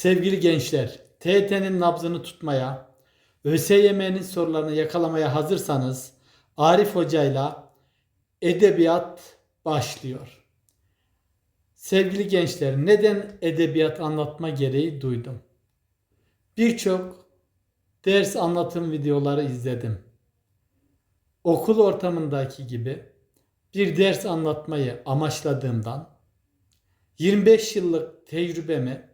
Sevgili gençler, TYT'nin nabzını tutmaya, ÖSYM'nin sorularını yakalamaya hazırsanız Arif Hoca'yla edebiyat başlıyor. Sevgili gençler, neden edebiyat anlatma gereği duydum? Birçok ders anlatım videoları izledim. Okul ortamındaki gibi bir ders anlatmayı amaçladığımdan 25 yıllık tecrübemi,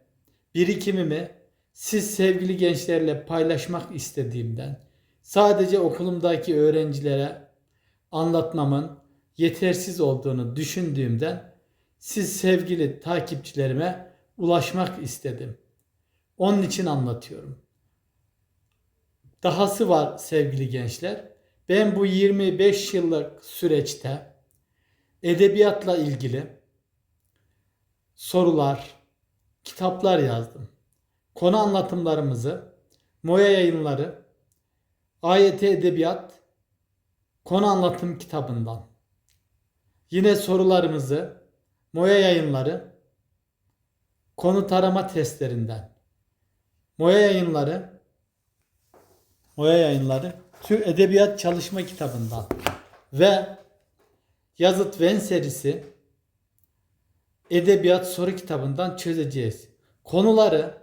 birikimimi siz sevgili gençlerle paylaşmak istediğimden sadece okulumdaki öğrencilere anlatmamın yetersiz olduğunu düşündüğümden siz sevgili takipçilerime ulaşmak istedim. Onun için anlatıyorum. Dahası var sevgili gençler. Ben bu 25 yıllık süreçte edebiyatla ilgili sorular, kitaplar yazdım. Konu anlatımlarımızı Moya Yayınları AYT Edebiyat konu anlatım kitabından. Yine sorularımızı Moya Yayınları konu tarama testlerinden. Moya Yayınları Moya Yayınları Türk Edebiyat Çalışma Kitabından. Ve Yazıt Ven serisi Edebiyat Soru Kitabından çözeceğiz. Konuları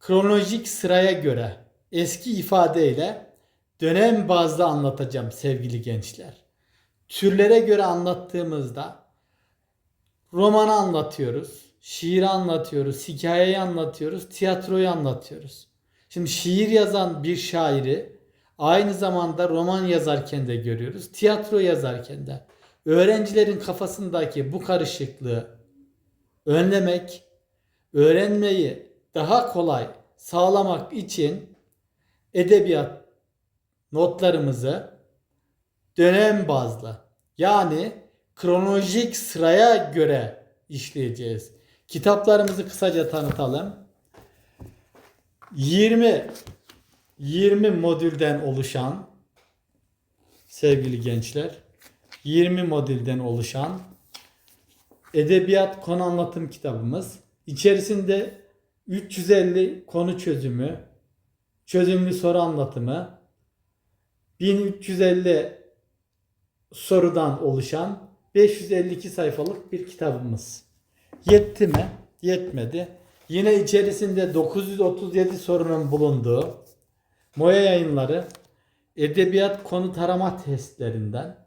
kronolojik sıraya göre eski ifadeyle dönem bazlı anlatacağım sevgili gençler. Türlere göre anlattığımızda romanı anlatıyoruz, şiiri anlatıyoruz, hikayeyi anlatıyoruz, tiyatroyu anlatıyoruz. Şimdi şiir yazan bir şairi aynı zamanda roman yazarken de görüyoruz, tiyatro yazarken de. Öğrencilerin kafasındaki bu karışıklığı önlemek, öğrenmeyi daha kolay sağlamak için edebiyat notlarımızı dönem bazlı yani kronolojik sıraya göre işleyeceğiz. Kitaplarımızı kısaca tanıtalım. 20 20 modülden oluşan sevgili gençler 20 modülden oluşan edebiyat konu anlatım kitabımız. İçerisinde 350 konu çözümü, çözümlü soru anlatımı, 1350 sorudan oluşan 552 sayfalık bir kitabımız. Yetti mi? Yetmedi. Yine içerisinde 937 sorunun bulunduğu Moya yayınları edebiyat konu tarama testlerinden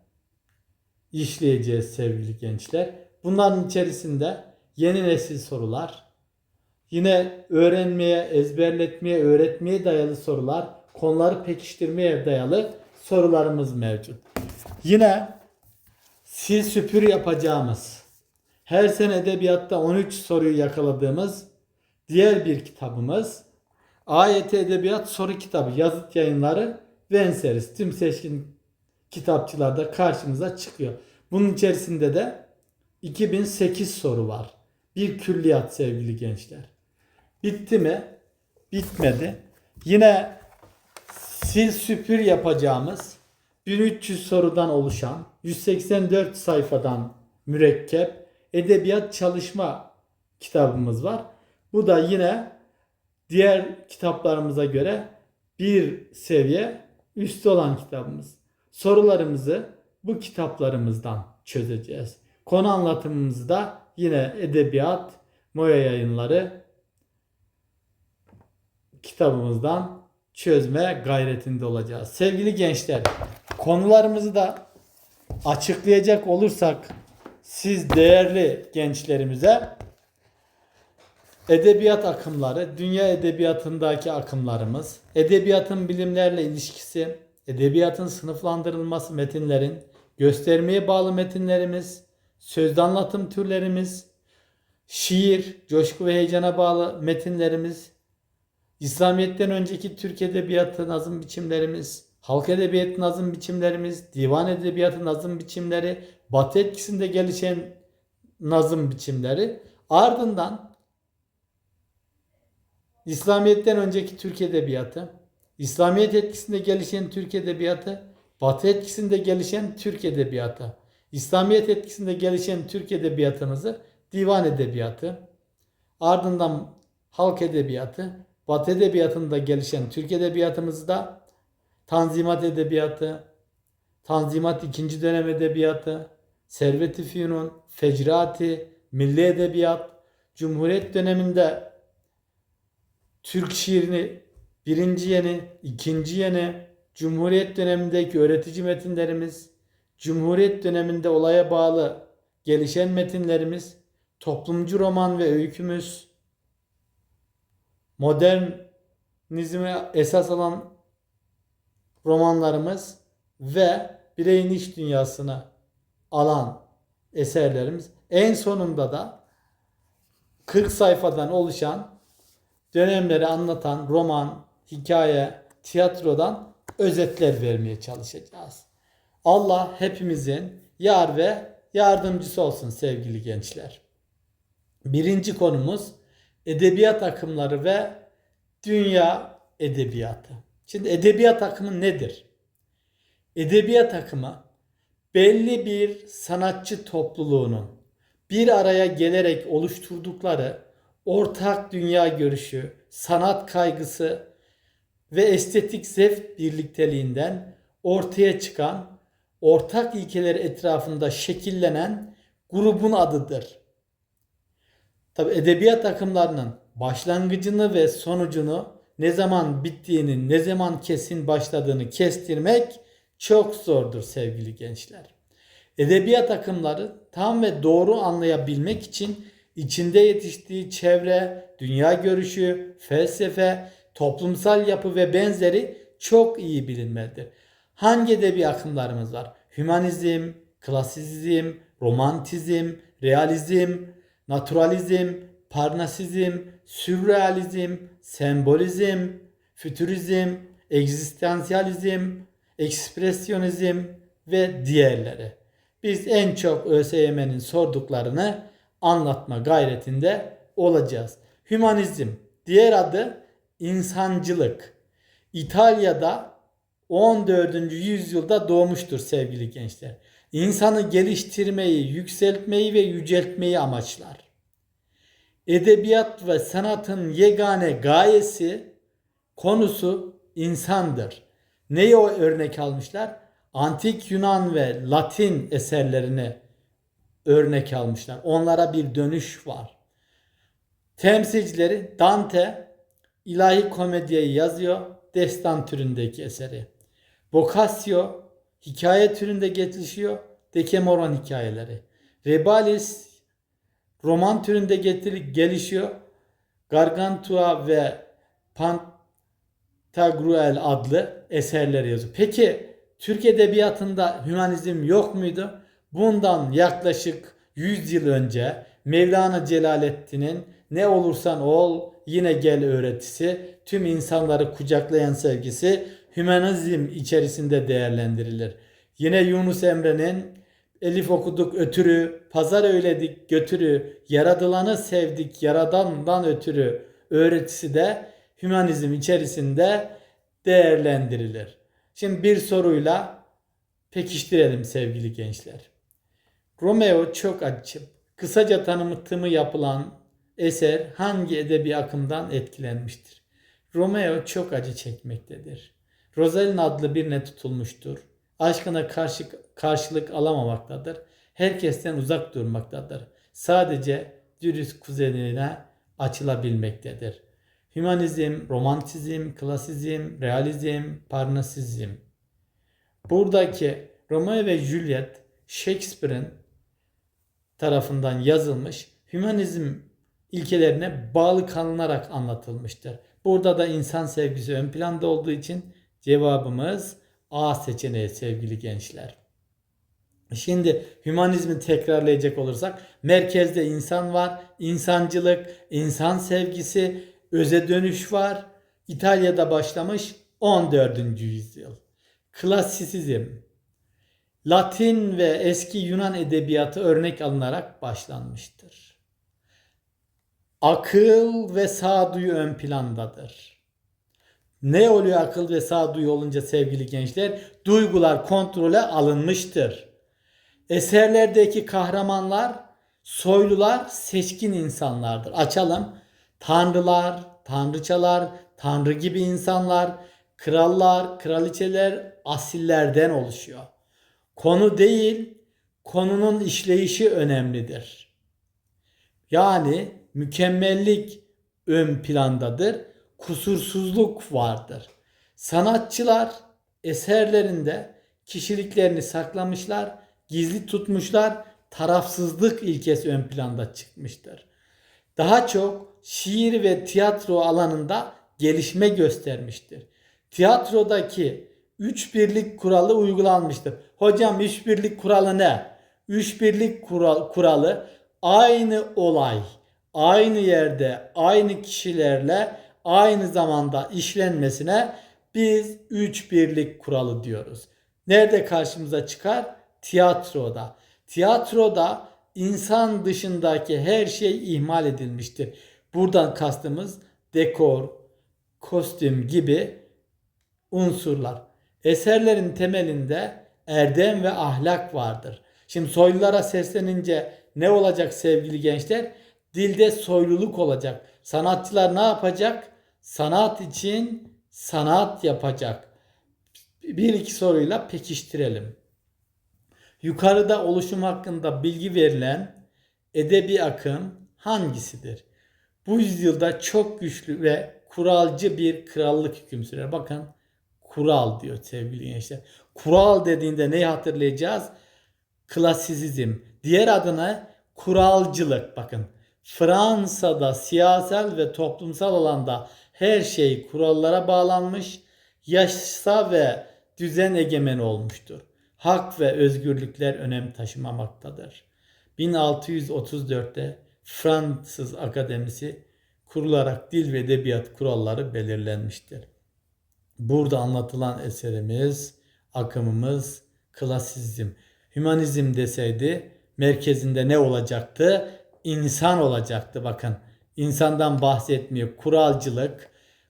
işleyeceğiz sevgili gençler. Bunların içerisinde yeni nesil sorular, yine öğrenmeye, ezberletmeye, öğretmeye dayalı sorular, konuları pekiştirmeye dayalı sorularımız mevcut. Yine sil süpür yapacağımız, her sene edebiyatta 13 soruyu yakaladığımız diğer bir kitabımız AYT Edebiyat Soru Kitabı Yazıt Yayınları Venseris tüm seçkin kitapçılarda karşımıza çıkıyor. Bunun içerisinde de 2008 soru var. Bir külliyat sevgili gençler. Bitti mi? Bitmedi. Yine sil süpür yapacağımız 1300 sorudan oluşan 184 sayfadan mürekkep edebiyat çalışma kitabımız var. Bu da yine diğer kitaplarımıza göre bir seviye üstü olan kitabımız. Sorularımızı bu kitaplarımızdan çözeceğiz. Konu anlatımımızı da yine edebiyat, Moya yayınları kitabımızdan çözme gayretinde olacağız. Sevgili gençler, konularımızı da açıklayacak olursak siz değerli gençlerimize edebiyat akımları, dünya edebiyatındaki akımlarımız, edebiyatın bilimlerle ilişkisi, edebiyatın sınıflandırılması metinlerin, göstermeye bağlı metinlerimiz, sözlü anlatım türlerimiz, şiir, coşku ve heyecana bağlı metinlerimiz, İslamiyet'ten önceki Türk edebiyatı nazım biçimlerimiz, halk edebiyatı nazım biçimlerimiz, divan edebiyatı nazım biçimleri, Batı etkisinde gelişen nazım biçimleri, ardından İslamiyet'ten önceki Türk edebiyatı, İslamiyet etkisinde gelişen Türk edebiyatı, Batı etkisinde gelişen Türk edebiyatı, İslamiyet etkisinde gelişen Türk edebiyatımızı divan edebiyatı, ardından halk edebiyatı, Batı edebiyatında gelişen Türk edebiyatımızda Tanzimat edebiyatı, Tanzimat ikinci dönem edebiyatı, Servet-i Fünun, Fecrati, Milli Edebiyat, Cumhuriyet döneminde Türk şiirini birinci yeni, ikinci yeni, Cumhuriyet dönemindeki öğretici metinlerimiz, Cumhuriyet döneminde olaya bağlı gelişen metinlerimiz, toplumcu roman ve öykümüz, modernizme esas alan romanlarımız ve bireyin iç dünyasına alan eserlerimiz. En sonunda da 40 sayfadan oluşan dönemleri anlatan roman, hikaye, tiyatrodan özetler vermeye çalışacağız. Allah hepimizin yar ve yardımcısı olsun sevgili gençler. Birinci konumuz edebiyat akımları ve dünya edebiyatı. Şimdi edebiyat akımı nedir? Edebiyat akımı belli bir sanatçı topluluğunun bir araya gelerek oluşturdukları ortak dünya görüşü, sanat kaygısı ve estetik zevk birlikteliğinden ortaya çıkan ortak ilkeler etrafında şekillenen grubun adıdır. Tabi edebiyat akımlarının başlangıcını ve sonucunu ne zaman bittiğini, ne zaman kesin başladığını kestirmek çok zordur sevgili gençler. Edebiyat akımları tam ve doğru anlayabilmek için içinde yetiştiği çevre, dünya görüşü, felsefe, toplumsal yapı ve benzeri çok iyi bilinmelidir. Hangi edebi akımlarımız var? Hümanizm, klasizm, romantizm, realizm, naturalizm, parnasizm, sürrealizm, sembolizm, fütürizm, egzistansiyalizm, ekspresyonizm ve diğerleri. Biz en çok ÖSYM'nin sorduklarını anlatma gayretinde olacağız. Hümanizm, diğer adı insancılık. İtalya'da 14. yüzyılda doğmuştur sevgili gençler. İnsanı geliştirmeyi, yükseltmeyi ve yüceltmeyi amaçlar. Edebiyat ve sanatın yegane gayesi, konusu insandır. Neyi o örnek almışlar? Antik Yunan ve Latin eserlerini örnek almışlar. Onlara bir dönüş var. Temsilcileri Dante ilahi komediyi yazıyor. Destan türündeki eseri. Boccaccio hikaye türünde gelişiyor. Decameron hikayeleri. Rebalis roman türünde getirip gelişiyor. Gargantua ve Pantagruel adlı eserleri yazıyor. Peki Türk edebiyatında hümanizm yok muydu? Bundan yaklaşık 100 yıl önce Mevlana Celaleddin'in ne olursan ol yine gel öğretisi, tüm insanları kucaklayan sevgisi hümanizm içerisinde değerlendirilir. Yine Yunus Emre'nin Elif okuduk ötürü, pazar öyledik götürü, yaradılanı sevdik yaradandan ötürü öğretisi de hümanizm içerisinde değerlendirilir. Şimdi bir soruyla pekiştirelim sevgili gençler. Romeo çok açıp kısaca tanıtımı yapılan eser hangi edebi akımdan etkilenmiştir? Romeo çok acı çekmektedir. Rosalyn adlı birine tutulmuştur. Aşkına karşı, karşılık alamamaktadır. Herkesten uzak durmaktadır. Sadece dürüst kuzenine açılabilmektedir. Hümanizm, romantizm, klasizm, realizm, parnasizm. Buradaki Romeo ve Juliet Shakespeare'in tarafından yazılmış hümanizm ilkelerine bağlı kalınarak anlatılmıştır. Burada da insan sevgisi ön planda olduğu için cevabımız A seçeneği sevgili gençler. Şimdi hümanizmi tekrarlayacak olursak merkezde insan var, insancılık, insan sevgisi, öze dönüş var. İtalya'da başlamış 14. yüzyıl. Klasisizm, Latin ve eski Yunan edebiyatı örnek alınarak başlanmıştır. Akıl ve sağduyu ön plandadır. Ne oluyor akıl ve sağduyu olunca sevgili gençler? Duygular kontrole alınmıştır. Eserlerdeki kahramanlar soylular seçkin insanlardır. Açalım. Tanrılar, tanrıçalar, tanrı gibi insanlar, krallar, kraliçeler, asillerden oluşuyor. Konu değil, konunun işleyişi önemlidir. Yani mükemmellik ön plandadır, kusursuzluk vardır. Sanatçılar eserlerinde kişiliklerini saklamışlar, gizli tutmuşlar, tarafsızlık ilkesi ön planda çıkmıştır. Daha çok şiir ve tiyatro alanında gelişme göstermiştir. Tiyatrodaki üç birlik kuralı uygulanmıştır. Hocam üç birlik kuralı ne? Üç birlik kural, kuralı aynı olay, aynı yerde, aynı kişilerle aynı zamanda işlenmesine biz üç birlik kuralı diyoruz. Nerede karşımıza çıkar? Tiyatroda. Tiyatroda insan dışındaki her şey ihmal edilmiştir. Buradan kastımız dekor, kostüm gibi unsurlar. Eserlerin temelinde erdem ve ahlak vardır. Şimdi soylulara seslenince ne olacak sevgili gençler? Dilde soyluluk olacak. Sanatçılar ne yapacak? Sanat için sanat yapacak. Bir iki soruyla pekiştirelim. Yukarıda oluşum hakkında bilgi verilen edebi akım hangisidir? Bu yüzyılda çok güçlü ve kuralcı bir krallık hüküm sürer. Bakın kural diyor sevgili gençler. Kural dediğinde neyi hatırlayacağız? Klasizizm. Diğer adına kuralcılık. Bakın Fransa'da siyasal ve toplumsal alanda her şey kurallara bağlanmış, yasa ve düzen egemen olmuştur. Hak ve özgürlükler önem taşımamaktadır. 1634'te Fransız Akademisi kurularak dil ve edebiyat kuralları belirlenmiştir. Burada anlatılan eserimiz, akımımız klasizm. Hümanizm deseydi merkezinde ne olacaktı? İnsan olacaktı bakın. İnsandan bahsetmiyor. Kuralcılık,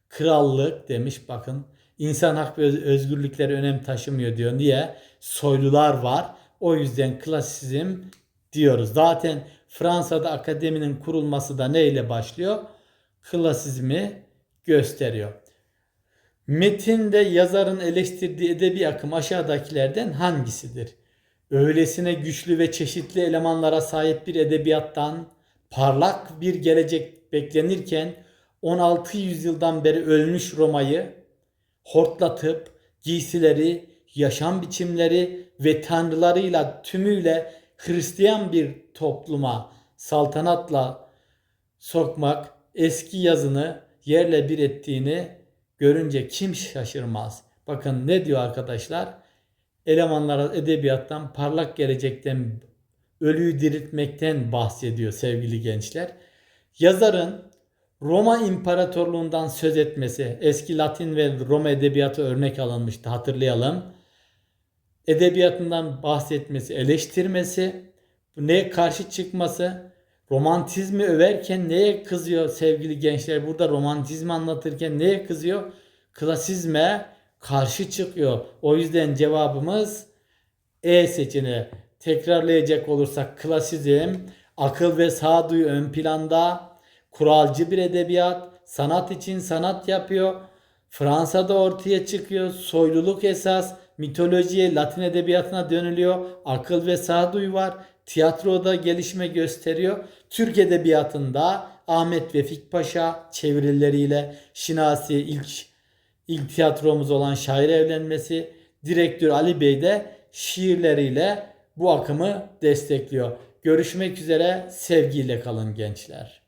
krallık demiş bakın. İnsan hak ve özgürlükleri önem taşımıyor diyor. Niye? Soylular var. O yüzden klasizm diyoruz. Zaten Fransa'da akademinin kurulması da neyle başlıyor? Klasizmi gösteriyor. Metinde yazarın eleştirdiği edebi akım aşağıdakilerden hangisidir? Öylesine güçlü ve çeşitli elemanlara sahip bir edebiyattan parlak bir gelecek beklenirken 16 yüzyıldan beri ölmüş Roma'yı hortlatıp giysileri, yaşam biçimleri ve tanrılarıyla tümüyle Hristiyan bir topluma saltanatla sokmak eski yazını yerle bir ettiğini görünce kim şaşırmaz? Bakın ne diyor arkadaşlar? Elemanlara edebiyattan parlak gelecekten ölüyü diriltmekten bahsediyor sevgili gençler. Yazarın Roma İmparatorluğundan söz etmesi, eski Latin ve Roma edebiyatı örnek alınmıştı hatırlayalım. Edebiyatından bahsetmesi, eleştirmesi, neye karşı çıkması, romantizmi överken neye kızıyor sevgili gençler? Burada romantizmi anlatırken neye kızıyor? Klasizme karşı çıkıyor. O yüzden cevabımız E seçeneği. Tekrarlayacak olursak klasizm, akıl ve sağduyu ön planda, kuralcı bir edebiyat, sanat için sanat yapıyor. Fransa'da ortaya çıkıyor. Soyluluk esas, mitolojiye, Latin edebiyatına dönülüyor. Akıl ve sağduyu var. Tiyatroda gelişme gösteriyor. Türk edebiyatında Ahmet Vefik Paşa çevirileriyle Şinasi ilk ilk tiyatromuz olan şair evlenmesi, direktör Ali Bey de şiirleriyle bu akımı destekliyor. Görüşmek üzere sevgiyle kalın gençler.